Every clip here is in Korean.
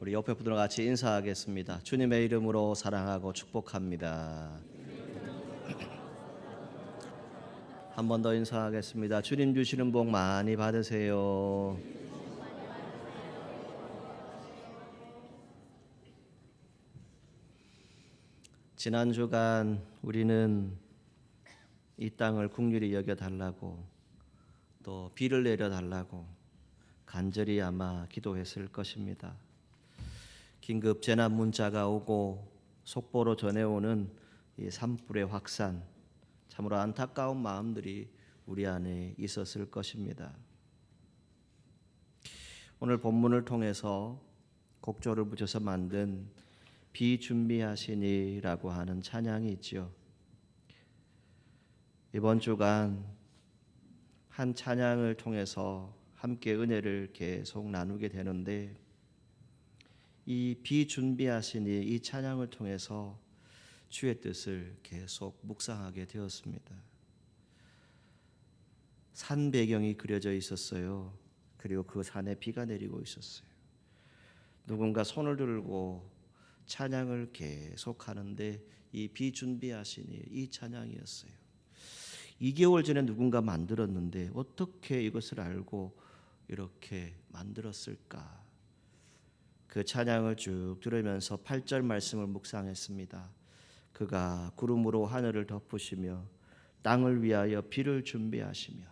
우리 옆에 분들과 같이 인사하겠습니다. 주님의 이름으로 사랑하고 축복합니다. 한 번 더 인사하겠습니다. 주님 주시는 복 많이 받으세요. 지난 주간 우리는 이 땅을 국률이 여겨 달라고 또 비를 내려 달라고 간절히 아마 기도했을 것입니다. 긴급 재난 문자가 오고 속보로 전해오는 이 산불의 확산 참으로 안타까운 마음들이 우리 안에 있었을 것입니다. 오늘 본문을 통해서 곡조를 붙여서 만든 비준비하시니라고 하는 찬양이 있지요. 이번 주간 한 찬양을 통해서 함께 은혜를 계속 나누게 되는데 이 비준비하시니 이 찬양을 통해서 주의 뜻을 계속 묵상하게 되었습니다. 산 배경이 그려져 있었어요. 그리고 그 산에 비가 내리고 있었어요. 누군가 손을 들고 찬양을 계속 하는데 이 비준비하시니 이 찬양이었어요. 2개월 전에 누군가 만들었는데 어떻게 이것을 알고 이렇게 만들었을까? 그 찬양을 쭉 들으면서 8절 말씀을 묵상했습니다. 그가 구름으로 하늘을 덮으시며 땅을 위하여 비를 준비하시며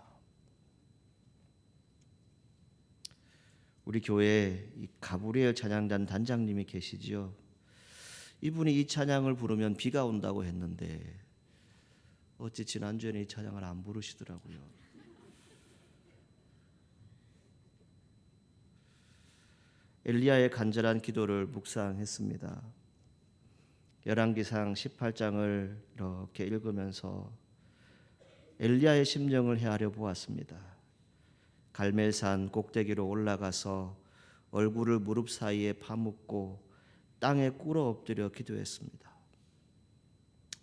우리 교회 이 가브리엘 찬양단 단장님이 계시지요. 이분이 이 찬양을 부르면 비가 온다고 했는데 어찌 지난주에는 이 찬양을 안 부르시더라고요. 엘리야의 간절한 기도를 묵상했습니다. 열왕기상 18장을 이렇게 읽으면서 엘리야의 심령을 헤아려 보았습니다. 갈멜산 꼭대기로 올라가서 얼굴을 무릎 사이에 파묻고 땅에 꿇어 엎드려 기도했습니다.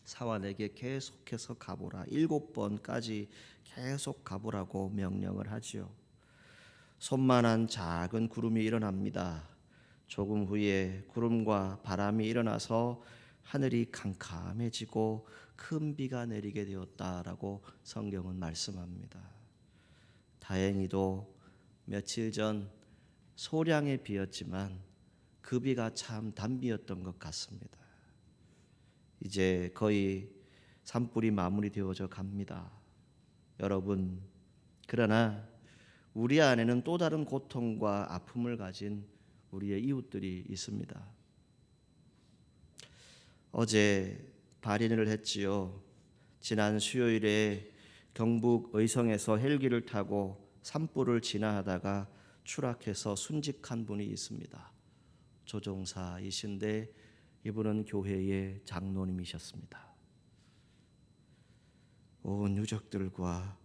사환에게 계속해서 가보라 일곱 번까지 계속 가보라고 명령을 하지요. 손만한 작은 구름이 일어납니다. 조금 후에 구름과 바람이 일어나서 하늘이 캄캄해지고 큰 비가 내리게 되었다라고 성경은 말씀합니다. 다행히도 며칠 전 소량의 비였지만 그 비가 참 단비였던 것 같습니다. 이제 거의 산불이 마무리되어져 갑니다. 여러분, 그러나 우리 안에는 또 다른 고통과 아픔을 가진 우리의 이웃들이 있습니다. 어제 발인을 했지요. 지난 수요일에 경북 의성에서 헬기를 타고 산불을 진화하다가 추락해서 순직한 분이 있습니다. 조종사이신데 이분은 교회의 장로님이셨습니다. 온 유족들과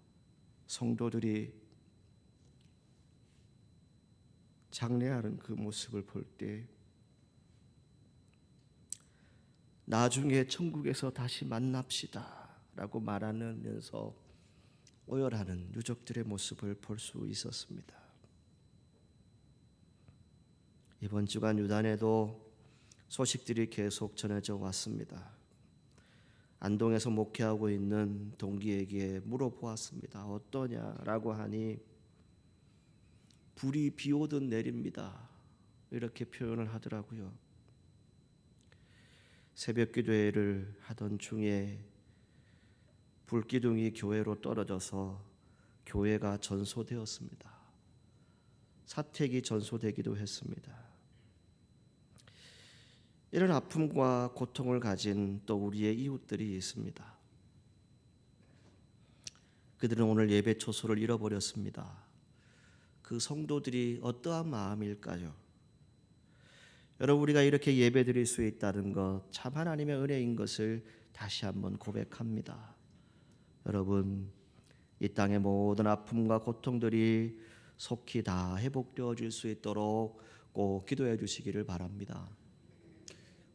성도들이 장례하는 그 모습을 볼 때 나중에 천국에서 다시 만납시다라고 말하면서 오열하는 유족들의 모습을 볼 수 있었습니다. 이번 주간 유단에도 소식들이 계속 전해져 왔습니다. 안동에서 목회하고 있는 동기에게 물어보았습니다. 어떠냐라고 하니 불이 비 오듯 내립니다. 이렇게 표현을 하더라고요. 새벽 기도회를 하던 중에 불기둥이 교회로 떨어져서 교회가 전소되었습니다. 사택이 전소되기도 했습니다. 이런 아픔과 고통을 가진 또 우리의 이웃들이 있습니다. 그들은 오늘 예배 초소를 잃어버렸습니다. 그 성도들이 어떠한 마음일까요? 여러분 우리가 이렇게 예배 드릴 수 있다는 것 참 하나님의 은혜인 것을 다시 한번 고백합니다. 여러분 이 땅의 모든 아픔과 고통들이 속히 다 회복되어질 수 있도록 꼭 기도해 주시기를 바랍니다.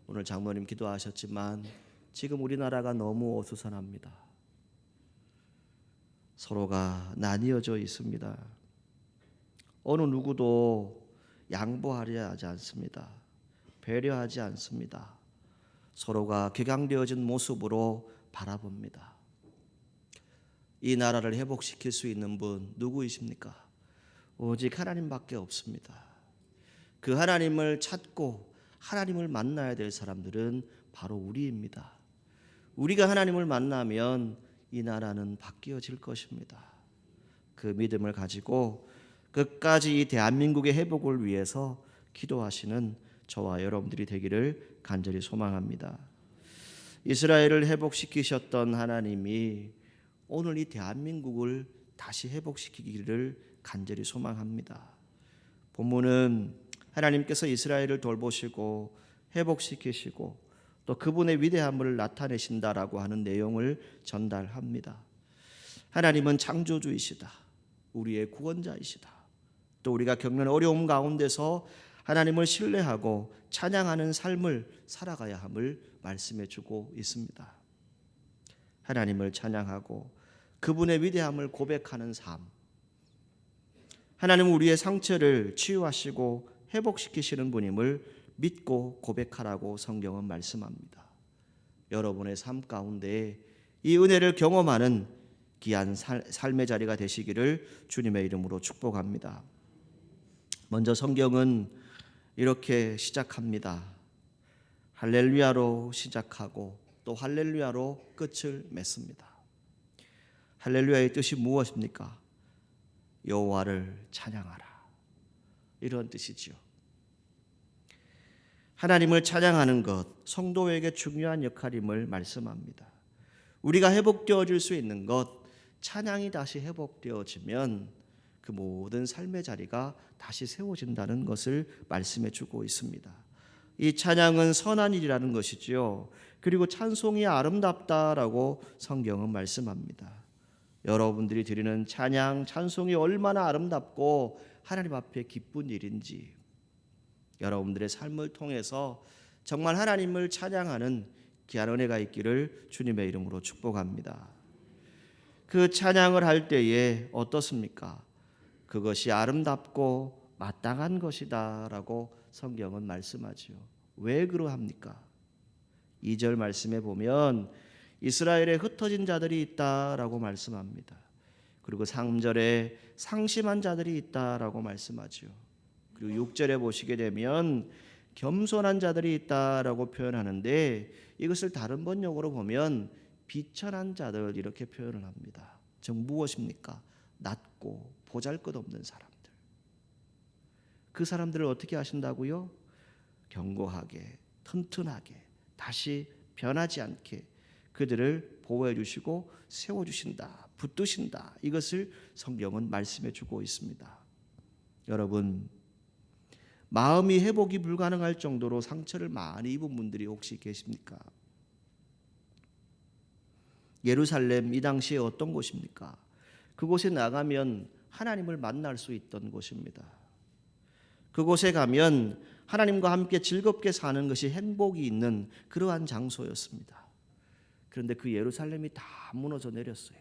오늘 장모님 기도하셨지만 지금 우리나라가 너무 어수선합니다. 서로가 나뉘어져 있습니다. 어느 누구도 양보하려 하지 않습니다. 배려하지 않습니다. 서로가 격양되어진 모습으로 바라봅니다. 이 나라를 회복시킬 수 있는 분 누구이십니까? 오직 하나님밖에 없습니다. 그 하나님을 찾고 하나님을 만나야 될 사람들은 바로 우리입니다. 우리가 하나님을 만나면 이 나라는 바뀌어질 것입니다. 그 믿음을 가지고 끝까지 이 대한민국의 회복을 위해서 기도하시는 저와 여러분들이 되기를 간절히 소망합니다. 이스라엘을 회복시키셨던 하나님이 오늘 이 대한민국을 다시 회복시키기를 간절히 소망합니다. 본문은 하나님께서 이스라엘을 돌보시고 회복시키시고 또 그분의 위대함을 나타내신다라고 하는 내용을 전달합니다. 하나님은 창조주이시다. 우리의 구원자이시다. 또 우리가 겪는 어려움 가운데서 하나님을 신뢰하고 찬양하는 삶을 살아가야 함을 말씀해 주고 있습니다. 하나님을 찬양하고 그분의 위대함을 고백하는 삶. 하나님은 우리의 상처를 치유하시고 회복시키시는 분임을 믿고 고백하라고 성경은 말씀합니다. 여러분의 삶 가운데 이 은혜를 경험하는 귀한 살, 삶의 자리가 되시기를 주님의 이름으로 축복합니다. 먼저 성경은 이렇게 시작합니다. 할렐루야로 시작하고 또 할렐루야로 끝을 맺습니다. 할렐루야의 뜻이 무엇입니까? 여호와를 찬양하라. 이런 뜻이지요. 하나님을 찬양하는 것 성도에게 중요한 역할임을 말씀합니다. 우리가 회복되어 질 수 있는 것 찬양이 다시 회복되어지면 그 모든 삶의 자리가 다시 세워진다는 것을 말씀해 주고 있습니다. 이 찬양은 선한 일이라는 것이지요. 그리고 찬송이 아름답다라고 성경은 말씀합니다. 여러분들이 드리는 찬양, 찬송이 얼마나 아름답고 하나님 앞에 기쁜 일인지 여러분들의 삶을 통해서 정말 하나님을 찬양하는 귀한 은혜가 있기를 주님의 이름으로 축복합니다. 그 찬양을 할 때에 어떻습니까? 그것이 아름답고 마땅한 것이다라고 성경은 말씀하지요. 왜 그러합니까? 2절 말씀에 보면 이스라엘에 흩어진 자들이 있다라고 말씀합니다. 그리고 3절에 상심한 자들이 있다라고 말씀하지요. 그리고 6절에 보시게 되면 겸손한 자들이 있다라고 표현하는데 이것을 다른 번역으로 보면 비천한 자들 이렇게 표현을 합니다. 즉 무엇입니까? 낮고 보잘 것 없는 사람들. 그 사람들을 어떻게 하신다고요? 견고하게, 튼튼하게, 다시 변하지 않게 그들을 보호해 주시고 세워 주신다. 붙드신다. 이것을 성경은 말씀해 주고 있습니다. 여러분 마음이 회복이 불가능할 정도로 상처를 많이 입은 분들이 혹시 계십니까? 예루살렘 이 당시에 어떤 곳입니까? 그곳에 나가면 하나님을 만날 수 있던 곳입니다. 그곳에 가면 하나님과 함께 즐겁게 사는 것이 행복이 있는 그러한 장소였습니다. 그런데 그 예루살렘이 다 무너져 내렸어요.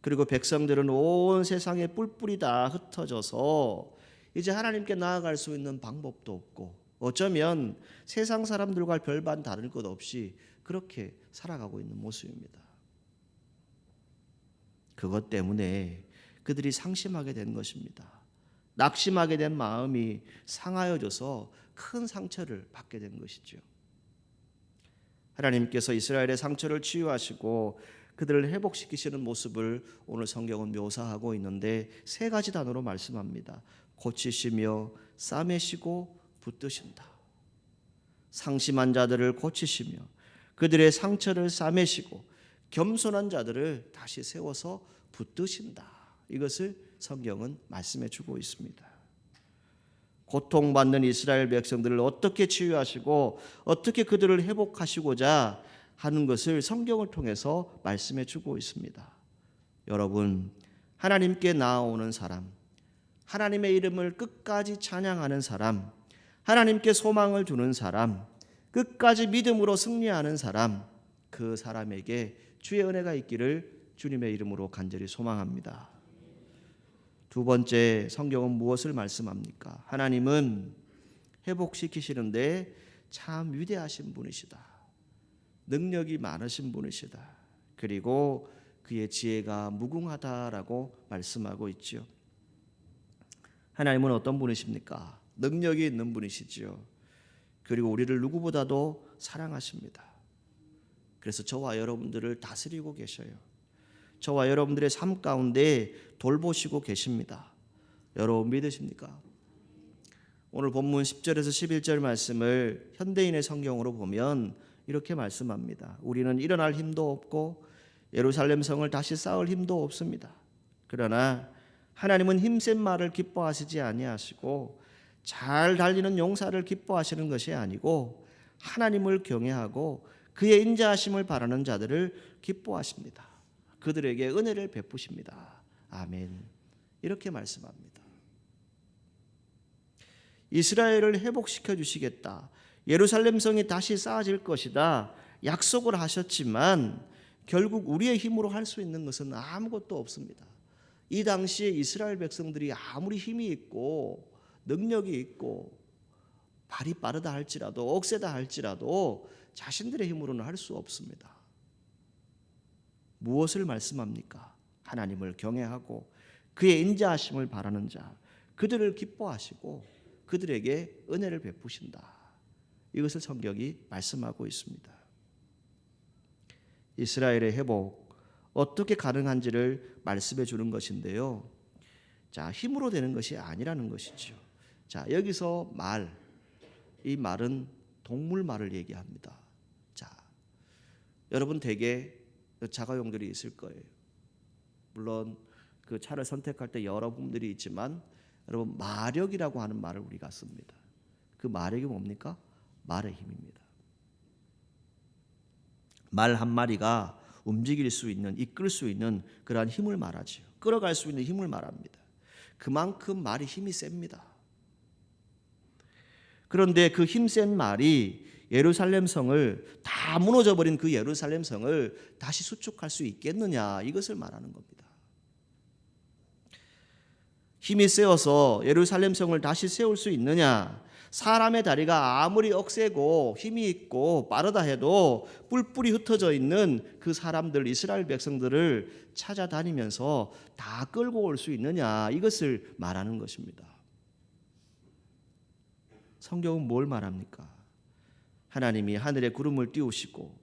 그리고 백성들은 온 세상에 뿔뿔이 다 흩어져서 이제 하나님께 나아갈 수 있는 방법도 없고 어쩌면 세상 사람들과 별반 다를 것 없이 그렇게 살아가고 있는 모습입니다. 그것 때문에 그들이 상심하게 된 것입니다. 낙심하게 된 마음이 상하여져서 큰 상처를 받게 된 것이죠. 하나님께서 이스라엘의 상처를 치유하시고 그들을 회복시키시는 모습을 오늘 성경은 묘사하고 있는데 세 가지 단어로 말씀합니다. 고치시며 싸매시고 붙드신다. 상심한 자들을 고치시며 그들의 상처를 싸매시고 겸손한 자들을 다시 세워서 붙드신다. 이것을 성경은 말씀해 주고 있습니다. 고통받는 이스라엘 백성들을 어떻게 치유하시고 어떻게 그들을 회복하시고자 하는 것을 성경을 통해서 말씀해 주고 있습니다. 여러분, 하나님께 나아오는 사람, 하나님의 이름을 끝까지 찬양하는 사람, 하나님께 소망을 두는 사람, 끝까지 믿음으로 승리하는 사람, 그 사람에게 주의 은혜가 있기를 주님의 이름으로 간절히 소망합니다. 두 번째 성경은 무엇을 말씀합니까? 하나님은 회복시키시는데 참 위대하신 분이시다. 능력이 많으신 분이시다. 그리고 그의 지혜가 무궁하다라고 말씀하고 있지요. 하나님은 어떤 분이십니까? 능력이 있는 분이시지요. 그리고 우리를 누구보다도 사랑하십니다. 그래서 저와 여러분들을 다스리고 계셔요. 저와 여러분들의 삶 가운데 돌보시고 계십니다. 여러분 믿으십니까? 오늘 본문 10절에서 11절 말씀을 현대인의 성경으로 보면 이렇게 말씀합니다. 우리는 일어날 힘도 없고 예루살렘 성을 다시 쌓을 힘도 없습니다. 그러나 하나님은 힘센 말을 기뻐하시지 아니하시고 잘 달리는 용사를 기뻐하시는 것이 아니고 하나님을 경외하고 그의 인자하심을 바라는 자들을 기뻐하십니다. 그들에게 은혜를 베푸십니다. 아멘. 이렇게 말씀합니다. 이스라엘을 회복시켜 주시겠다. 예루살렘 성이 다시 쌓아질 것이다. 약속을 하셨지만 결국 우리의 힘으로 할 수 있는 것은 아무것도 없습니다. 이 당시에 이스라엘 백성들이 아무리 힘이 있고 능력이 있고 발이 빠르다 할지라도 억세다 할지라도 자신들의 힘으로는 할 수 없습니다. 무엇을 말씀합니까? 하나님을 경외하고 그의 인자하심을 바라는 자 그들을 기뻐하시고 그들에게 은혜를 베푸신다. 이것을 성경이 말씀하고 있습니다. 이스라엘의 회복 어떻게 가능한지를 말씀해 주는 것인데요. 자, 힘으로 되는 것이 아니라는 것이죠. 자, 여기서 말, 이 말은 동물 말을 얘기합니다. 자, 여러분 대개 자가용들이 있을 거예요. 물론 그 차를 선택할 때 여러 분들이 있지만 여러분 마력이라고 하는 말을 우리가 씁니다. 그 마력이 뭡니까? 말의 힘입니다. 말 한 마리가 움직일 수 있는 이끌 수 있는 그러한 힘을 말하지요. 끌어갈 수 있는 힘을 말합니다. 그만큼 말이 힘이 셉니다. 그런데 그 힘 센 말이 예루살렘 성을 다 무너져 버린 그 예루살렘 성을 다시 수축할 수 있겠느냐 이것을 말하는 겁니다. 힘이 세어서 예루살렘 성을 다시 세울 수 있느냐? 사람의 다리가 아무리 억세고 힘이 있고 빠르다 해도 뿔뿔이 흩어져 있는 그 사람들 이스라엘 백성들을 찾아다니면서 다 끌고 올 수 있느냐 이것을 말하는 것입니다. 성경은 뭘 말합니까? 하나님이 하늘에 구름을 띄우시고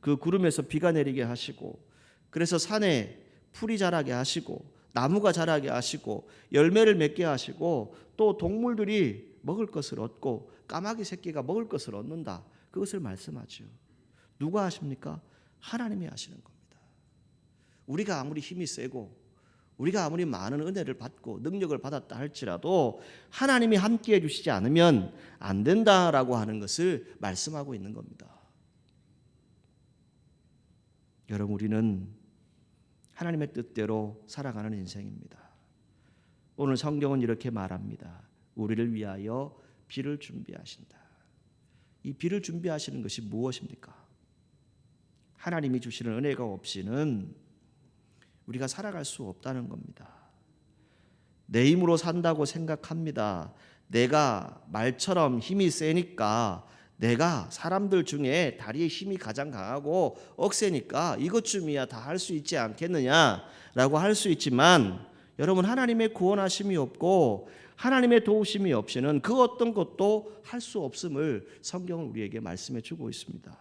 그 구름에서 비가 내리게 하시고 그래서 산에 풀이 자라게 하시고 나무가 자라게 하시고 열매를 맺게 하시고 또 동물들이 먹을 것을 얻고 까마귀 새끼가 먹을 것을 얻는다. 그것을 말씀하죠. 누가 하십니까? 하나님이 하시는 겁니다. 우리가 아무리 힘이 세고 우리가 아무리 많은 은혜를 받고 능력을 받았다 할지라도 하나님이 함께 해 주시지 않으면 안 된다라고 하는 것을 말씀하고 있는 겁니다. 여러분 우리는 하나님의 뜻대로 살아가는 인생입니다. 오늘 성경은 이렇게 말합니다. 우리를 위하여 비를 준비하신다. 이 비를 준비하시는 것이 무엇입니까? 하나님이 주시는 은혜가 없이는 우리가 살아갈 수 없다는 겁니다. 내 힘으로 산다고 생각합니다. 내가 말처럼 힘이 세니까 내가 사람들 중에 다리의 힘이 가장 강하고 억세니까 이것쯤이야 다 할 수 있지 않겠느냐라고 할 수 있지만 여러분 하나님의 구원하심이 없고 하나님의 도우심이 없이는 그 어떤 것도 할 수 없음을 성경은 우리에게 말씀해 주고 있습니다.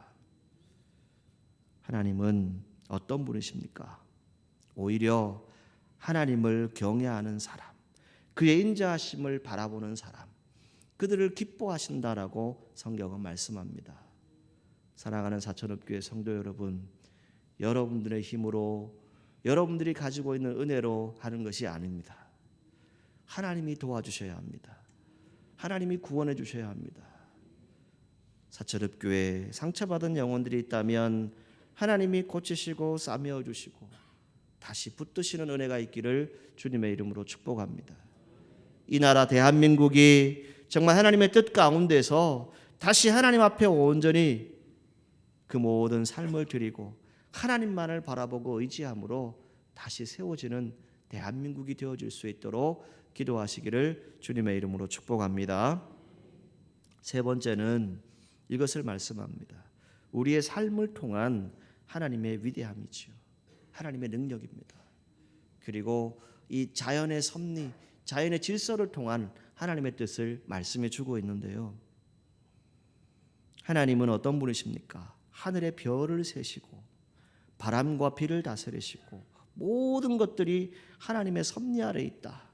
하나님은 어떤 분이십니까? 오히려 하나님을 경외하는 사람, 그의 인자하심을 바라보는 사람, 그들을 기뻐하신다라고 성경은 말씀합니다. 사랑하는 사천업교회 성도 여러분, 여러분들의 힘으로 여러분들이 가지고 있는 은혜로 하는 것이 아닙니다. 하나님이 도와주셔야 합니다. 하나님이 구원해 주셔야 합니다. 사철읍교회 상처받은 영혼들이 있다면 하나님이 고치시고 싸매어 주시고 다시 붙드시는 은혜가 있기를 주님의 이름으로 축복합니다. 이 나라 대한민국이 정말 하나님의 뜻 가운데서 다시 하나님 앞에 온전히 그 모든 삶을 드리고 하나님만을 바라보고 의지함으로 다시 세워지는 대한민국이 되어질 수 있도록 기도하시기를 주님의 이름으로 축복합니다. 세 번째는 이것을 말씀합니다. 우리의 삶을 통한 하나님의 위대함이지요. 하나님의 능력입니다. 그리고 이 자연의 섭리, 자연의 질서를 통한 하나님의 뜻을 말씀해 주고 있는데요. 하나님은 어떤 분이십니까? 하늘의 별을 세시고 바람과 비를 다스리시고 모든 것들이 하나님의 섭리 아래 있다.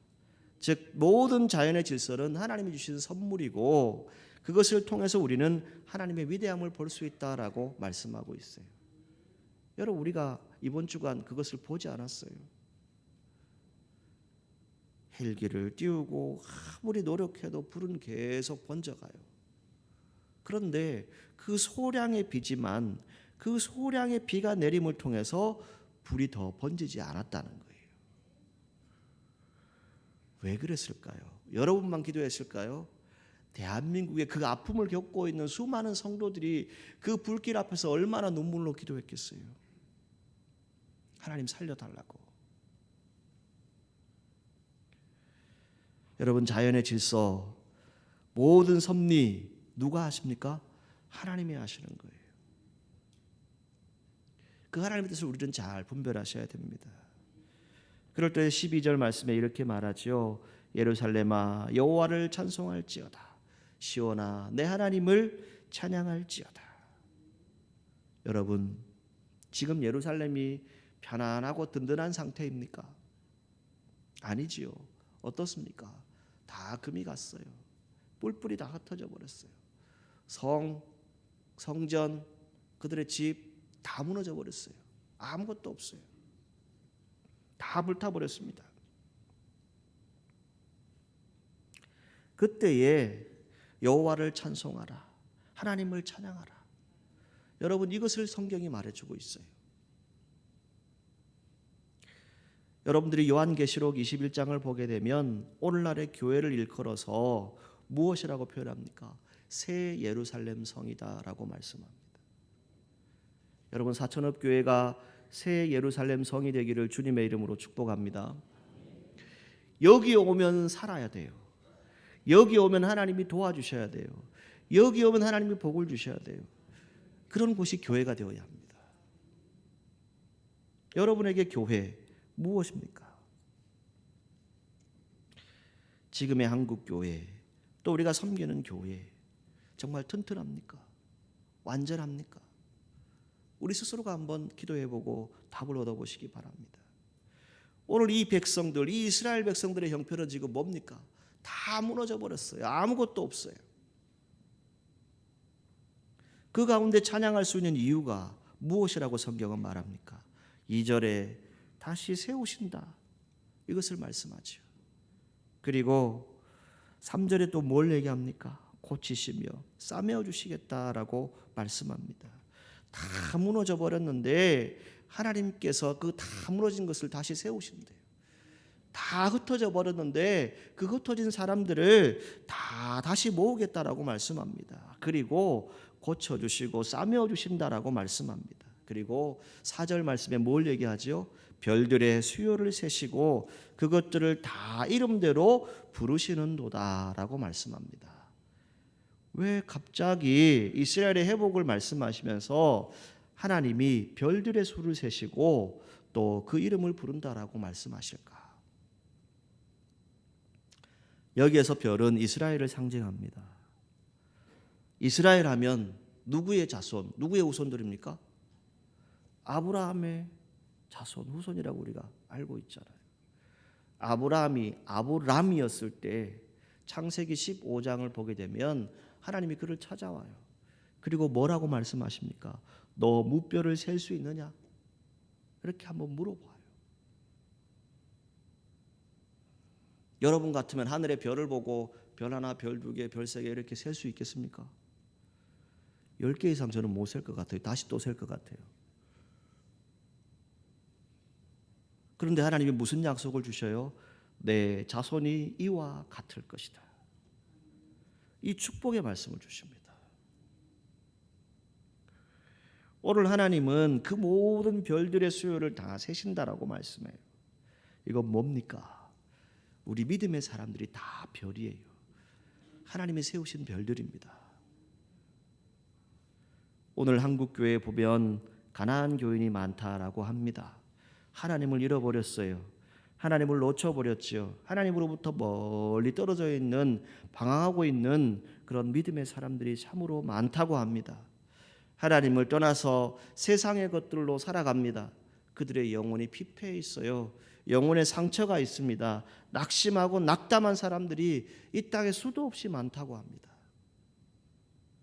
즉 모든 자연의 질서는 하나님이 주신 선물이고 그것을 통해서 우리는 하나님의 위대함을 볼 수 있다라고 말씀하고 있어요. 여러분 우리가 이번 주간 그것을 보지 않았어요. 헬기를 띄우고 아무리 노력해도 불은 계속 번져가요. 그런데 그 소량의 비지만 그 소량의 비가 내림을 통해서 불이 더 번지지 않았다는 거예요. 왜 그랬을까요? 여러분만 기도했을까요? 대한민국의 그 아픔을 겪고 있는 수많은 성도들이 그 불길 앞에서 얼마나 눈물로 기도했겠어요. 하나님 살려달라고. 여러분 자연의 질서 모든 섭리 누가 하십니까? 하나님이 하시는 거예요. 그 하나님의 뜻을 우리는 잘 분별하셔야 됩니다. 그럴 때 12절 말씀에 이렇게 말하지요. 예루살렘아 여호와를 찬송할지어다. 시온아 내 하나님을 찬양할지어다. 여러분 지금 예루살렘이 편안하고 든든한 상태입니까? 아니지요. 어떻습니까? 다 금이 갔어요. 뿔뿔이 다 흩어져 버렸어요. 성, 성전, 그들의 집 다 무너져 버렸어요. 아무것도 없어요. 다 불타 버렸습니다. 그때에 여호와를 찬송하라. 하나님을 찬양하라. 여러분 이것을 성경이 말해 주고 있어요. 여러분들이 요한계시록 21장을 보게 되면 오늘날의 교회를 일컬어서 무엇이라고 표현합니까? 새 예루살렘 성이다라고 말씀합니다. 여러분 사천읍 교회가 새 예루살렘 성이 되기를 주님의 이름으로 축복합니다. 여기 오면 살아야 돼요. 여기 오면 하나님이 도와주셔야 돼요. 여기 오면 하나님이 복을 주셔야 돼요. 그런 곳이 교회가 되어야 합니다. 여러분에게 교회 무엇입니까? 지금의 한국 교회 또 우리가 섬기는 교회 정말 튼튼합니까? 완전합니까? 우리 스스로가 한번 기도해 보고 답을 얻어 보시기 바랍니다. 오늘 이 백성들, 이 이스라엘 백성들의 형편은 지금 뭡니까? 다 무너져 버렸어요. 아무것도 없어요. 그 가운데 찬양할 수 있는 이유가 무엇이라고 성경은 말합니까? 2절에 다시 세우신다. 이것을 말씀하죠. 그리고 3절에 또 뭘 얘기합니까? 고치시며 싸매어 주시겠다라고 말씀합니다. 다 무너져 버렸는데 하나님께서 그 다 무너진 것을 다시 세우신대요. 다 흩어져 버렸는데 그 흩어진 사람들을 다 다시 모으겠다라고 말씀합니다. 그리고 고쳐 주시고 싸매어 주신다라고 말씀합니다. 그리고 4절 말씀에 뭘 얘기하죠? 별들의 수요를 세시고 그것들을 다 이름대로 부르시는도다라고 말씀합니다. 왜 갑자기 이스라엘의 회복을 말씀하시면서 하나님이 별들의 수를 세시고 또 그 이름을 부른다라고 말씀하실까? 여기에서 별은 이스라엘을 상징합니다. 이스라엘 하면 누구의 자손, 누구의 후손들입니까? 아브라함의 자손, 후손이라고 우리가 알고 있잖아요. 아브라함이 아브람이었을 때 창세기 15장을 보게 되면 하나님이 그를 찾아와요. 그리고 뭐라고 말씀하십니까? 너 무뼈를 셀 수 있느냐? 이렇게 한번 물어봐요. 여러분 같으면 하늘의 별을 보고 별 하나, 별 두 개, 별 세 개 이렇게 셀 수 있겠습니까? 열개 이상 저는 못 셀 것 같아요. 다시 또 셀 것 같아요. 그런데 하나님이 무슨 약속을 주셔요? 내 자손이 이와 같을 것이다. 이 축복의 말씀을 주십니다. 오늘 하나님은 그 모든 별들의 수요를 다 세신다라고 말씀해요. 이건 뭡니까? 우리 믿음의 사람들이 다 별이에요. 하나님이 세우신 별들입니다. 오늘 한국 교회에 보면 가난한 교인이 많다라고 합니다. 하나님을 잃어버렸어요. 하나님을 놓쳐버렸지요. 하나님으로부터 멀리 떨어져 있는 방황하고 있는 그런 믿음의 사람들이 참으로 많다고 합니다. 하나님을 떠나서 세상의 것들로 살아갑니다. 그들의 영혼이 피폐해 있어요. 영혼의 상처가 있습니다. 낙심하고 낙담한 사람들이 이 땅에 수도 없이 많다고 합니다.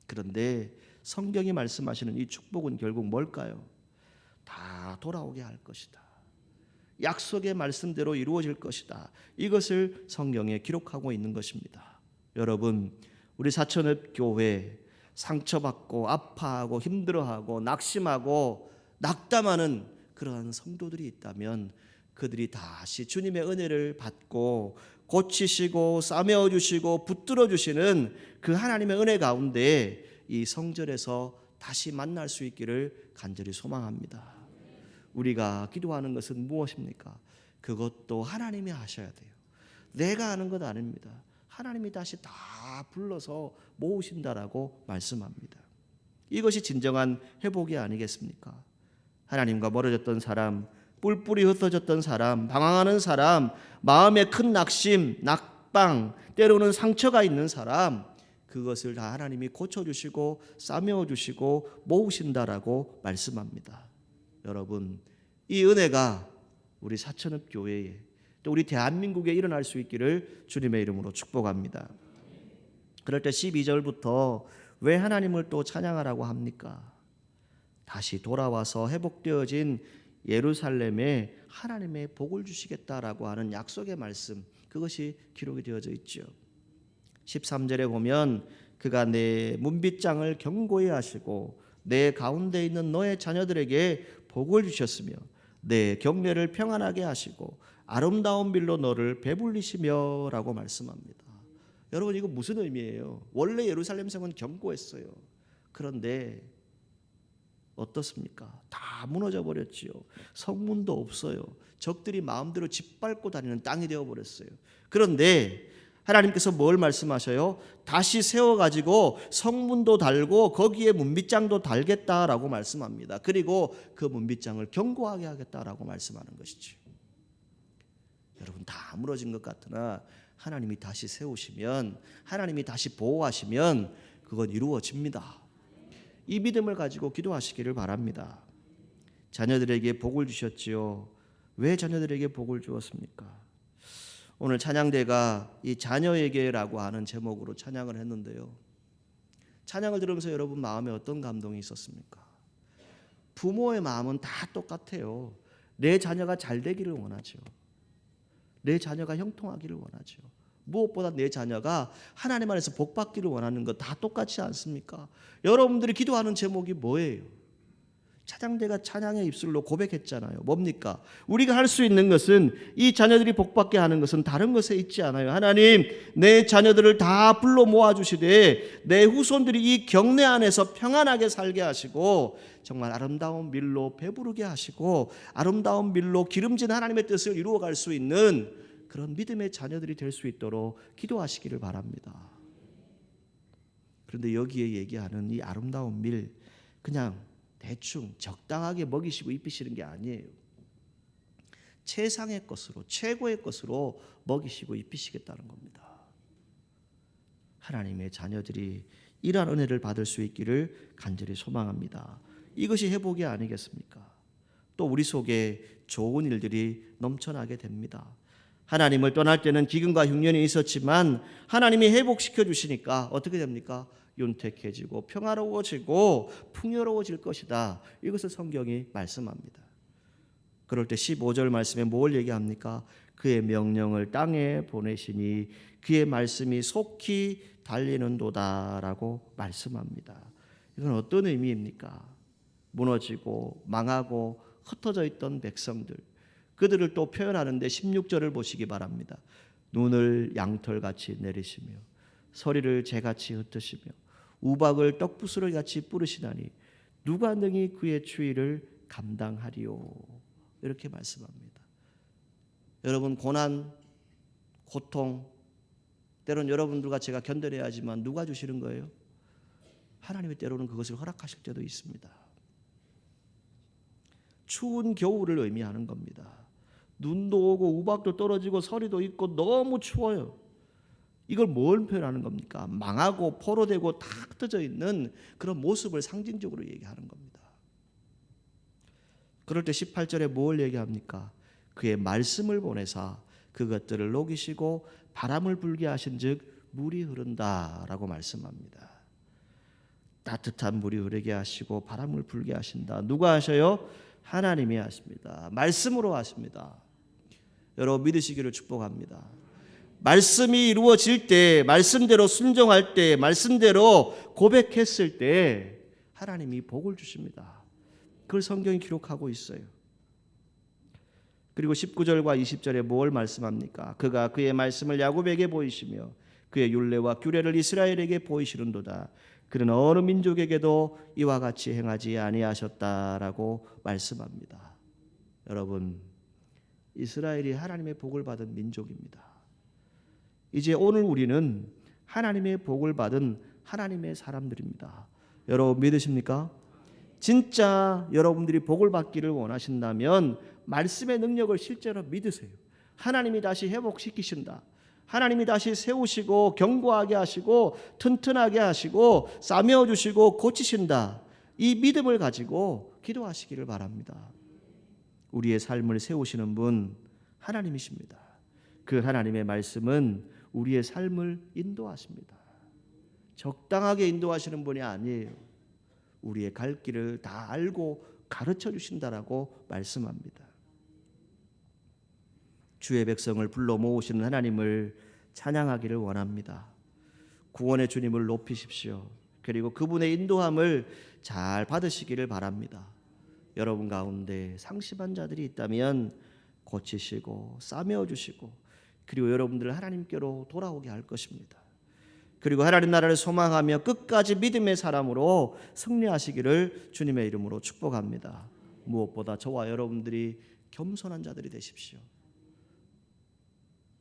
그런데 성경이 말씀하시는 이 축복은 결국 뭘까요? 다 돌아오게 할 것이다. 약속의 말씀대로 이루어질 것이다. 이것을 성경에 기록하고 있는 것입니다. 여러분, 우리 사천읍 교회 상처받고 아파하고 힘들어하고 낙심하고 낙담하는 그러한 성도들이 있다면 그들이 다시 주님의 은혜를 받고 고치시고 싸매어 주시고 붙들어 주시는 그 하나님의 은혜 가운데 이 성전에서 다시 만날 수 있기를 간절히 소망합니다. 우리가 기도하는 것은 무엇입니까? 그것도 하나님이 하셔야 돼요. 내가 하는 것 아닙니다. 하나님이 다시 다 불러서 모으신다라고 말씀합니다. 이것이 진정한 회복이 아니겠습니까? 하나님과 멀어졌던 사람, 뿔뿔이 흩어졌던 사람, 방황하는 사람, 마음에 큰 낙심, 낙방, 때로는 상처가 있는 사람, 그것을 다 하나님이 고쳐주시고 싸매어 주시고 모으신다라고 말씀합니다. 여러분, 이 은혜가 우리 사천읍 교회에 또 우리 대한민국에 일어날 수 있기를 주님의 이름으로 축복합니다. 그럴 때 12절부터 왜 하나님을 또 찬양하라고 합니까? 다시 돌아와서 회복되어진 예루살렘에 하나님의 복을 주시겠다라고 하는 약속의 말씀 그것이 기록이 되어져 있죠. 13절에 보면 그가 내 문빗장을 견고히 하시고 내 가운데 있는 너의 자녀들에게 복을 주셨으며 내 경례를 평안하게 하시고 아름다운 빌로 너를 배불리시며라고 말씀합니다. 여러분 이거 무슨 의미예요? 원래 예루살렘 성은 견고했어요. 그런데 어떻습니까? 다 무너져 버렸지요. 성문도 없어요. 적들이 마음대로 짓밟고 다니는 땅이 되어 버렸어요. 그런데 하나님께서 뭘 말씀하셔요? 다시 세워 가지고 성문도 달고 거기에 문빗장도 달겠다라고 말씀합니다. 그리고 그 문빗장을 견고하게 하겠다라고 말씀하는 것이죠. 여러분 다 무너진 것 같으나 하나님이 다시 세우시면 하나님이 다시 보호하시면 그건 이루어집니다. 이 믿음을 가지고 기도하시기를 바랍니다. 자녀들에게 복을 주셨지요. 왜 자녀들에게 복을 주었습니까? 오늘 찬양대가 이 자녀에게라고 하는 제목으로 찬양을 했는데요. 찬양을 들으면서 여러분 마음에 어떤 감동이 있었습니까? 부모의 마음은 다 똑같아요. 내 자녀가 잘 되기를 원하죠. 내 자녀가 형통하기를 원하죠. 무엇보다 내 자녀가 하나님 안에서 복 받기를 원하는 것 다 똑같지 않습니까? 여러분들이 기도하는 제목이 뭐예요? 찬양대가 찬양의 입술로 고백했잖아요. 뭡니까? 우리가 할 수 있는 것은 이 자녀들이 복받게 하는 것은 다른 것에 있지 않아요. 하나님, 내 자녀들을 다 불러 모아 주시되 내 후손들이 이 경내 안에서 평안하게 살게 하시고 정말 아름다운 밀로 배부르게 하시고 아름다운 밀로 기름진 하나님의 뜻을 이루어 갈 수 있는 그런 믿음의 자녀들이 될 수 있도록 기도하시기를 바랍니다. 그런데 여기에 얘기하는 이 아름다운 밀 그냥 대충 적당하게 먹이시고 입히시는 게 아니에요. 최상의 것으로 최고의 것으로 먹이시고 입히시겠다는 겁니다. 하나님의 자녀들이 이러한 은혜를 받을 수 있기를 간절히 소망합니다. 이것이 회복이 아니겠습니까? 또 우리 속에 좋은 일들이 넘쳐나게 됩니다. 하나님을 떠날 때는 기근과 흉년이 있었지만 하나님이 회복시켜 주시니까 어떻게 됩니까? 윤택해지고 평화로워지고 풍요로워질 것이다. 이것을 성경이 말씀합니다. 그럴 때 15절 말씀에 뭘 얘기합니까? 그의 명령을 땅에 보내시니 그의 말씀이 속히 달리는도다라고 말씀합니다. 이건 어떤 의미입니까? 무너지고 망하고 흩어져 있던 백성들 그들을 또 표현하는데 16절을 보시기 바랍니다. 눈을 양털같이 내리시며 소리를 재같이 흩으시며 우박을 떡부스러기 같이 뿌르시나니 누가 능히 그의 추위를 감당하리요 이렇게 말씀합니다. 여러분 고난, 고통 때론 여러분들과 제가 견뎌내야 하지만 누가 주시는 거예요? 하나님이 때로는 그것을 허락하실 때도 있습니다. 추운 겨울을 의미하는 겁니다. 눈도 오고 우박도 떨어지고 서리도 있고 너무 추워요. 이걸 뭘 표현하는 겁니까? 망하고 포로되고 다 흩어져 있는 그런 모습을 상징적으로 얘기하는 겁니다. 그럴 때 18절에 뭘 얘기합니까? 그의 말씀을 보내사 그것들을 녹이시고 바람을 불게 하신즉 물이 흐른다라고 말씀합니다. 따뜻한 물이 흐르게 하시고 바람을 불게 하신다. 누가 하셔요? 하나님이 하십니다. 말씀으로 하십니다. 여러분 믿으시기를 축복합니다. 말씀이 이루어질 때, 말씀대로 순종할 때, 말씀대로 고백했을 때 하나님이 복을 주십니다. 그걸 성경이 기록하고 있어요. 그리고 19절과 20절에 뭘 말씀합니까? 그가 그의 말씀을 야곱에게 보이시며 그의 율례와 규례를 이스라엘에게 보이시는도다. 그는 어느 민족에게도 이와 같이 행하지 아니하셨다라고 말씀합니다. 여러분, 이스라엘이 하나님의 복을 받은 민족입니다. 이제 오늘 우리는 하나님의 복을 받은 하나님의 사람들입니다. 여러분 믿으십니까? 진짜 여러분들이 복을 받기를 원하신다면 말씀의 능력을 실제로 믿으세요. 하나님이 다시 회복시키신다. 하나님이 다시 세우시고 견고하게 하시고 튼튼하게 하시고 싸매어 주시고 고치신다. 이 믿음을 가지고 기도하시기를 바랍니다. 우리의 삶을 세우시는 분 하나님이십니다. 그 하나님의 말씀은 우리의 삶을 인도하십니다. 적당하게 인도하시는 분이 아니에요. 우리의 갈 길을 다 알고 가르쳐 주신다라고 말씀합니다. 주의 백성을 불러 모으시는 하나님을 찬양하기를 원합니다. 구원의 주님을 높이십시오. 그리고 그분의 인도함을 잘 받으시기를 바랍니다. 여러분 가운데 상심한 자들이 있다면 고치시고 싸매어 주시고 그리고 여러분들을 하나님께로 돌아오게 할 것입니다. 그리고 하나님 나라를 소망하며 끝까지 믿음의 사람으로 승리하시기를 주님의 이름으로 축복합니다. 무엇보다 저와 여러분들이 겸손한 자들이 되십시오.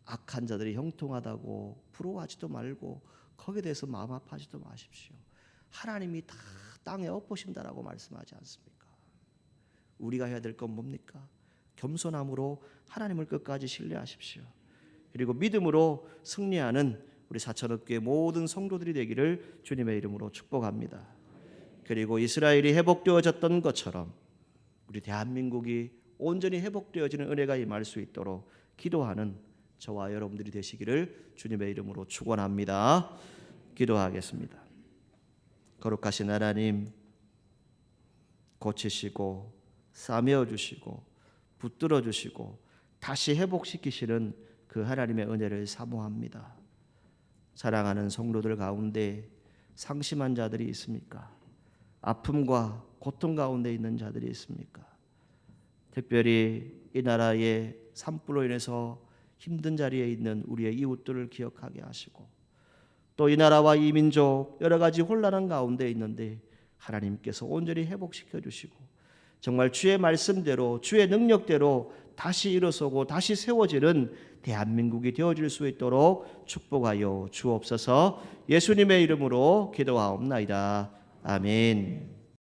악한 자들이 형통하다고 부러워하지도 말고 거기에 대해서 마음 아파하지도 마십시오. 하나님이 다 땅에 엎으신다라고 말씀하지 않습니까? 우리가 해야 될 건 뭡니까? 겸손함으로 하나님을 끝까지 신뢰하십시오. 그리고 믿음으로 승리하는 우리 사천업교의 모든 성도들이 되기를 주님의 이름으로 축복합니다. 그리고 이스라엘이 회복되어졌던 것처럼 우리 대한민국이 온전히 회복되어지는 은혜가 임할 수 있도록 기도하는 저와 여러분들이 되시기를 주님의 이름으로 축원합니다. 기도하겠습니다. 거룩하신 하나님 고치시고 싸매어 주시고 붙들어 주시고 다시 회복시키시는 그 하나님의 은혜를 사모합니다. 사랑하는 성도들 가운데 상심한 자들이 있습니까? 아픔과 고통 가운데 있는 자들이 있습니까? 특별히 이 나라의 산불로 인해서 힘든 자리에 있는 우리의 이웃들을 기억하게 하시고 또 이 나라와 이 민족 여러 가지 혼란한 가운데 있는데 하나님께서 온전히 회복시켜 주시고 정말 주의 말씀대로 주의 능력대로 다시 일어서고 다시 세워지는 대한민국이 되어질 수 있도록 축복하여 주옵소서 예수님의 이름으로 기도하옵나이다. 아멘.